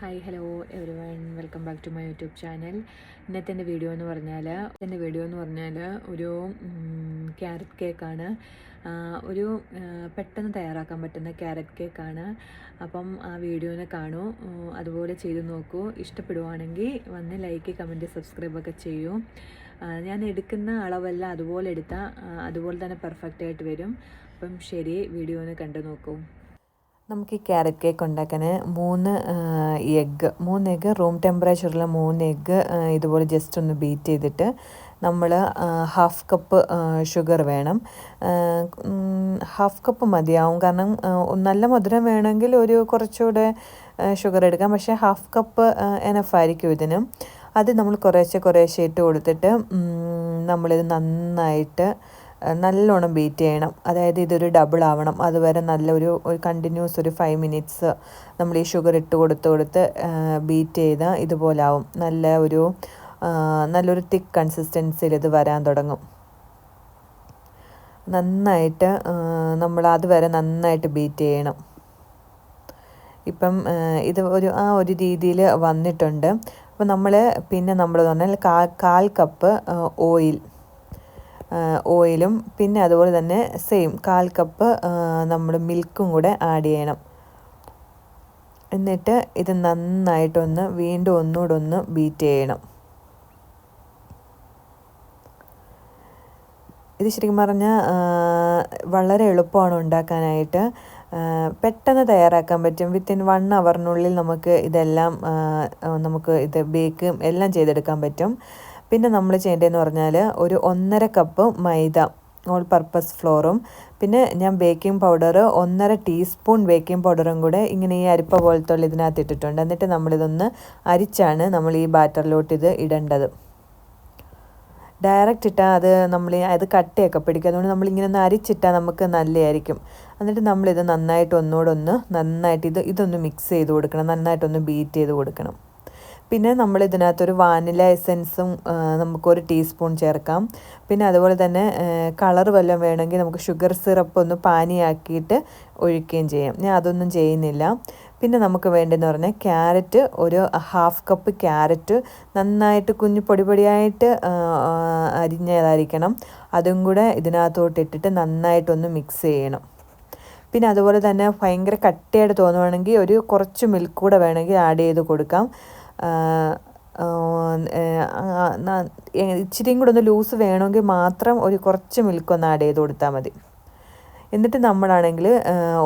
Hi hello everyone welcome back to my YouTube channel ഇന്നത്തെ എന്റെ video എന്ന് പറഞ്ഞാൽ എന്റെ വീഡിയോ എന്ന് പറഞ്ഞാൽ ഒരു ക്യാരറ്റ് കേക്കാണ് ഒരു പെട്ടെന്ന് തയ്യാറാക്കാൻ പറ്റുന്ന ക്യാരറ്റ് കേക്കാണ് അപ്പം ആ വീഡിയോനെ കാണൂ. അതുപോലെ ചെയ്ത് നോക്കൂ. ഇഷ്ടപ്പെടുവാണെങ്കിൽ വന്ന് ലൈക്ക് കമന്റ് സബ്സ്ക്രൈബ് ഒക്കെ ചെയ്യൂ. ഞാൻ എടുക്കുന്ന അളവെല്ലാം അതുപോലെ എടുത്താൽ അതുപോലെ തന്നെ പെർഫെക്റ്റ് ആയിട്ട് വരും. അപ്പം ശരി വീഡിയോനെ കണ്ടു നോക്കൂ. നമുക്ക് ഈ ക്യാരറ്റ് കേക്ക് ഉണ്ടാക്കാൻ മൂന്ന് എഗ്ഗ് മൂന്ന് എഗ്ഗ് റൂം ടെമ്പറേച്ചറിൽ മൂന്ന് എഗ്ഗ് ഇതുപോലെ ജസ്റ്റ് ഒന്ന് ബീറ്റ് ചെയ്തിട്ട് നമ്മൾ ഹാഫ് കപ്പ് ഷുഗർ വേണം. ഹാഫ് കപ്പ് മതിയാവും. കാരണം നല്ല മധുരം വേണമെങ്കിൽ ഒരു കുറച്ചുകൂടെ ഷുഗർ എടുക്കാം. പക്ഷേ ഹാഫ് കപ്പ് എനഫായിരിക്കും ഇതിന്. അത് നമ്മൾ കുറേശ്ശെ കുറേശ്ശെ ഇട്ട് കൊടുത്തിട്ട് നമ്മളിത് നന്നായിട്ട് നല്ലോണം ബീറ്റ് ചെയ്യണം. അതായത് ഇതൊരു ഡബിൾ ആവണം. അതുവരെ നല്ലൊരു ഒരു കണ്ടിന്യൂസ് ഒരു ഫൈവ് മിനിറ്റ്സ് നമ്മൾ ഈ ഷുഗർ ഇട്ട് കൊടുത്ത് കൊടുത്ത് ബീറ്റ് ചെയ്ത് ഇതുപോലാവും. നല്ല ഒരു നല്ലൊരു തിക്ക് കൺസിസ്റ്റൻസിയിൽ ഇത് വരാൻ തുടങ്ങും. നന്നായിട്ട് നമ്മൾ അതുവരെ നന്നായിട്ട് ബീറ്റ് ചെയ്യണം. ഇപ്പം ഇത് ഒരു ആ ഒരു രീതിയിൽ വന്നിട്ടുണ്ട്. അപ്പോൾ നമ്മൾ പിന്നെ നമ്മൾ പറഞ്ഞാൽ കാൽ കാൽ കപ്പ് ഓയിൽ ഓയിലും പിന്നെ അതുപോലെ തന്നെ സെയിം കാൽ കപ്പ് നമ്മൾ മിൽക്കും കൂടെ ആഡ് ചെയ്യണം. എന്നിട്ട് ഇത് നന്നായിട്ടൊന്ന് വീണ്ടും ഒന്നുകൂടെ ഒന്ന് ബീറ്റ് ചെയ്യണം. ഇത് ശരിക്കും പറഞ്ഞാൽ വളരെ എളുപ്പമാണ് ഉണ്ടാക്കാനായിട്ട്. പെട്ടെന്ന് തയ്യാറാക്കാൻ പറ്റും. വിത്തിൻ വൺ അവറിനുള്ളിൽ നമുക്ക് ഇതെല്ലാം നമുക്ക് ഇത് ബേക്കും എല്ലാം ചെയ്തെടുക്കാൻ പറ്റും. പിന്നെ നമ്മൾ ചെയ്യേണ്ടതെന്ന് പറഞ്ഞാൽ ഒരു ഒന്നര കപ്പ് മൈദ ഓൾ പർപ്പസ് ഫ്ലോറും പിന്നെ ഞാൻ ബേക്കിംഗ് പൗഡർ ഒന്നര ടീസ്പൂൺ ബേക്കിംഗ് പൗഡറും കൂടെ ഇങ്ങനെ ഈ അരിപ്പ പോലത്തെ ഇതിനകത്ത് ഇട്ടിട്ടുണ്ട്. എന്നിട്ട് നമ്മളിതൊന്ന് അരിച്ചാണ് നമ്മൾ ഈ ബാറ്ററിലോട്ട് ഇത് ഇടേണ്ടത്. ഡയറക്റ്റ് ഇട്ടാൽ അത് നമ്മൾ അത് കട്ടയൊക്കെ പിടിക്കും. അതുകൊണ്ട് നമ്മളിങ്ങനെ ഒന്ന് അരിച്ചിട്ടാൽ നമുക്ക് നല്ലതായിരിക്കും. എന്നിട്ട് നമ്മളിത് നന്നായിട്ട് ഒന്നുകൂടെ ഒന്ന് നന്നായിട്ട് ഇത് ഇതൊന്ന് മിക്സ് ചെയ്ത് കൊടുക്കണം. നന്നായിട്ടൊന്ന് ബീറ്റ് ചെയ്ത് കൊടുക്കണം. പിന്നെ നമ്മൾ ഇതിനകത്തൊരു വാനില എസെൻസും നമുക്കൊരു ടീസ്പൂൺ ചേർക്കാം. പിന്നെ അതുപോലെ തന്നെ കളർ വല്ലതും വേണമെങ്കിൽ നമുക്ക് ഷുഗർ സിറപ്പ് ഒന്ന് പാനിയാക്കിയിട്ട് ഒഴിക്കുകയും ചെയ്യാം. ഞാൻ അതൊന്നും ചെയ്യുന്നില്ല. പിന്നെ നമുക്ക് വേണ്ടതെന്ന് പറഞ്ഞാൽ ക്യാരറ്റ് ഒരു ഹാഫ് കപ്പ് ക്യാരറ്റ് നന്നായിട്ട് കുഞ്ഞു പൊടി പൊടിയായിട്ട് അരിഞ്ഞതായിരിക്കണം. അതും കൂടെ ഇതിനകത്തോട്ട് ഇട്ടിട്ട് നന്നായിട്ടൊന്ന് മിക്സ് ചെയ്യണം. പിന്നെ അതുപോലെ തന്നെ ഭയങ്കര കട്ടിയായിട്ട് തോന്നുവാണെങ്കിൽ ഒരു കുറച്ച് മിൽക്ക് കൂടെ വേണമെങ്കിൽ ആഡ് ചെയ്ത് കൊടുക്കാം. ഇച്ചിരിയും കൂടെ ഒന്ന് ലൂസ് വേണമെങ്കിൽ മാത്രം ഒരു കുറച്ച് മിൽക്ക് ഒന്ന് ആഡ് ചെയ്ത് കൊടുത്താൽ മതി. എന്നിട്ട് നമ്മളാണെങ്കിൽ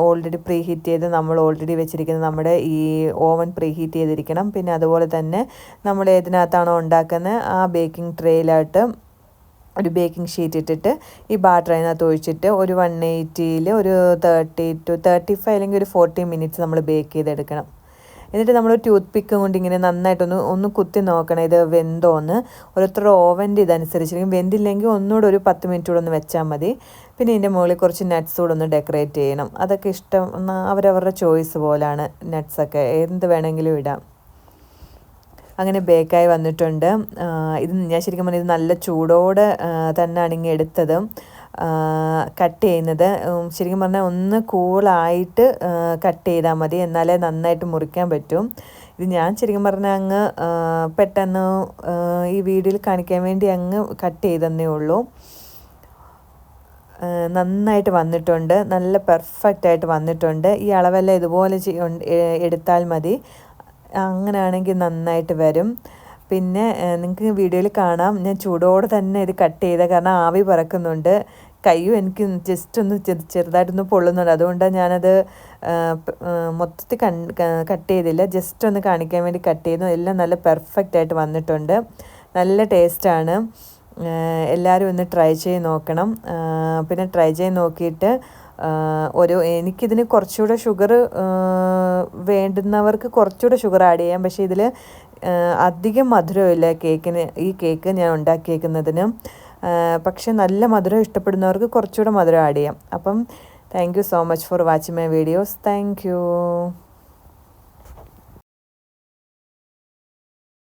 ഓൾറെഡി പ്രീ ഹീറ്റ് ചെയ്ത് നമ്മൾ ഓൾറെഡി വെച്ചിരിക്കുന്ന നമ്മുടെ ഈ ഓവൻ പ്രീ ഹീറ്റ് ചെയ്തിരിക്കണം. പിന്നെ അതുപോലെ തന്നെ നമ്മൾ ഏതിനകത്താണോ ഉണ്ടാക്കുന്നത് ആ ബേക്കിംഗ് ട്രേയിലായിട്ട് ഒരു ബേക്കിംഗ് ഷീറ്റ് ഇട്ടിട്ട് ഈ ബാറ്റർ അതിനകത്ത് ഒഴിച്ചിട്ട് ഒരു വൺ എയ്റ്റിയിൽ ഒരു തേർട്ടി ടു തേർട്ടി ഫൈവ് അല്ലെങ്കിൽ ഒരു ഫോർട്ടി മിനിറ്റ്സ് നമ്മൾ ബേക്ക് ചെയ്തെടുക്കണം. എന്നിട്ട് നമ്മൾ ടൂത്ത് പിക്കും കൊണ്ട് ഇങ്ങനെ നന്നായിട്ടൊന്ന് ഒന്ന് കുത്തി നോക്കണം. ഇത് വെന്തോന്ന്. ഓരോരുത്തരുടെ ഓവന്റെ ഇതനുസരിച്ചിരിക്കും. വെന്തില്ലെങ്കിൽ ഒന്നുകൂടെ ഒരു പത്ത് മിനിറ്റ് കൂടെ ഒന്ന് വെച്ചാൽ മതി. പിന്നെ ഇതിന്റെ മുകളിൽ കുറച്ച് നട്ട്സ് കൂടെ ഒന്ന് ഡെക്കറേറ്റ് ചെയ്യണം. അതൊക്കെ ഇഷ്ടം അവരവരുടെ ചോയ്സ് പോലാണ് നട്ട്സൊക്കെ എന്ത് വേണമെങ്കിലും ഇടാം. അങ്ങനെ ബേക്കായി വന്നിട്ടുണ്ട്. ഇത് ഞാൻ ശരിക്കും പറഞ്ഞാൽ ഇത് നല്ല ചൂടോടെ തന്നെയാണ് ഇങ്ങനെ എടുത്തത്. കട്ട് ചെയ്യുന്നത്. ശരിക്കും പറഞ്ഞാൽ ഒന്ന് കൂളായിട്ട് കട്ട് ചെയ്താൽ മതി. എന്നാലേ നന്നായിട്ട് മുറിക്കാൻ പറ്റും. ഇത് ഞാൻ ശരിക്കും പറഞ്ഞാൽ അങ്ങ് പെട്ടെന്ന് ഈ വീഡിയോയിൽ കാണിക്കാൻ വേണ്ടി അങ്ങ് കട്ട് ചെയ്തെന്നേ ഉള്ളൂ. നന്നായിട്ട് വന്നിട്ടുണ്ട്. നല്ല പെർഫെക്റ്റ് ആയിട്ട് വന്നിട്ടുണ്ട്. ഈ അളവെല്ലാം ഇതുപോലെ എടുത്താൽ മതി. അങ്ങനെയാണെങ്കിൽ നന്നായിട്ട് വരും. പിന്നെ നിങ്ങൾക്ക് വീഡിയോയിൽ കാണാം. ഞാൻ ചൂടോടെ തന്നെ ഇത് കട്ട് ചെയ്ത കാരണം ആവി പറക്കുന്നുണ്ട്. കയ്യും എനിക്ക് ജസ്റ്റ് ഒന്ന് ചെറുതായിട്ടൊന്ന് പൊള്ളുന്നുണ്ട്. അതുകൊണ്ടാണ് ഞാനത് മൊത്തത്തിൽ കട്ട് ചെയ്തില്ല. ജസ്റ്റ് ഒന്ന് കാണിക്കാൻ വേണ്ടി കട്ട് ചെയ്തു. എല്ലാം നല്ല പെർഫെക്റ്റ് ആയിട്ട് വന്നിട്ടുണ്ട്. നല്ല ടേസ്റ്റാണ് എല്ലാവരും ഒന്ന് ട്രൈ ചെയ്ത് നോക്കണം. പിന്നെ ട്രൈ ചെയ്ത് നോക്കിയിട്ട് ഒരു എനിക്കിതിന് കുറച്ചുകൂടെ ഷുഗർ വേണ്ടുന്നവർക്ക് കുറച്ചുകൂടെ ഷുഗർ ആഡ് ചെയ്യാം. പക്ഷേ ഇതിൽ അധികം മധുരമില്ല കേക്കിന് ഈ കേക്ക് ഞാൻ ഉണ്ടാക്കിയേക്കുന്നതിന്. പക്ഷെ നല്ല മധുരം ഇഷ്ടപ്പെടുന്നവർക്ക് കുറച്ചുകൂടെ മധുരം ആഡ് ചെയ്യാം. അപ്പം thank so much for watching my videos thank